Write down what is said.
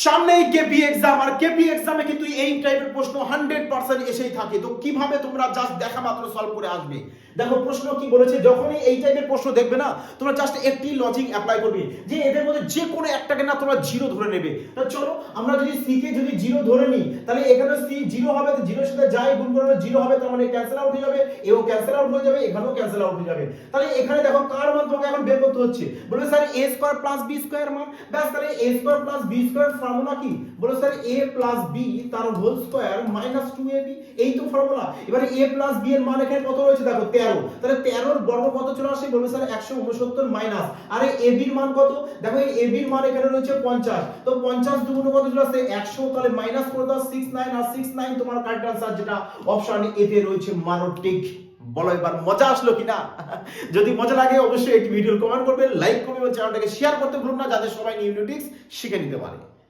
সামনেই KP exam আর KP এক্সামে কিন্তু এই টাইপের প্রশ্ন হান্ড্রেড পার্সেন্ট এসেই থাকে। তো কীভাবে তোমরা জাস্ট দেখা মাত্র সলভ করে আসবে? দেখো, প্রশ্ন কি বলেছে, যখনই এই টাইপের প্রশ্ন দেখবে না, তোমরা জাস্ট একটি লজিক অ্যাপ্লাই করবে, যে এদের মধ্যে যে কোনো একটাকে না তোমরা জিরো ধরে নেবে। চলো, আমরা যদি সি কে যদি জিরো ধরে নিই, তাহলে এখানে সি জিরো হবে, তো জিরোর সাথে যাই, গুণ করবে জিরো হবে, তার মানে ক্যান্সেল আউট হয়ে যাবে, এও ক্যান্সেল আউট হয়ে যাবে, এখানেও ক্যান্সেল আউট হয়ে যাবে। তাহলে এখানে দেখো, কার মান তোমাকে এখন বের করতে হচ্ছে? বলবে, sir A square plus B square মান। ব্যাস, তাহলে A square plus B square formula কি? বলো স্যার এ প্লাস বি তার whole square minus two A B এই তো ফর্মুলা এবারে এ প্লাস বি এর মান এখানে কত রয়েছে? দেখো, তেরো। তাহলে তেরোর বর্গ কত চলে আসে? বলবে স্যার একশো উনসত্তর মাইনাস আরে এ বির মান কত? দেখো, এই এ বির মান এখানে রয়েছে পঞ্চাশ। তো পঞ্চাশ দুগুণ কত চলে আসে? একশো। তাহলে মাইনাস করে দাও সিক্স নাইন আর সিক্স নাইন তোমার কারেক্ট আনসার যেটা অপশন এতে রয়েছে মানটিক বলো, এবার মজা আসলো কিনা? যদি মজা লাগে, অবশ্যই একটি ভিডিও কমেন্ট করবেন লাইক করবেন এবং চ্যানেলটাকে শেয়ার করতে ভুলুন না, যাতে সবাই নিউ নিউ টিক্স শিখে নিতে পারে।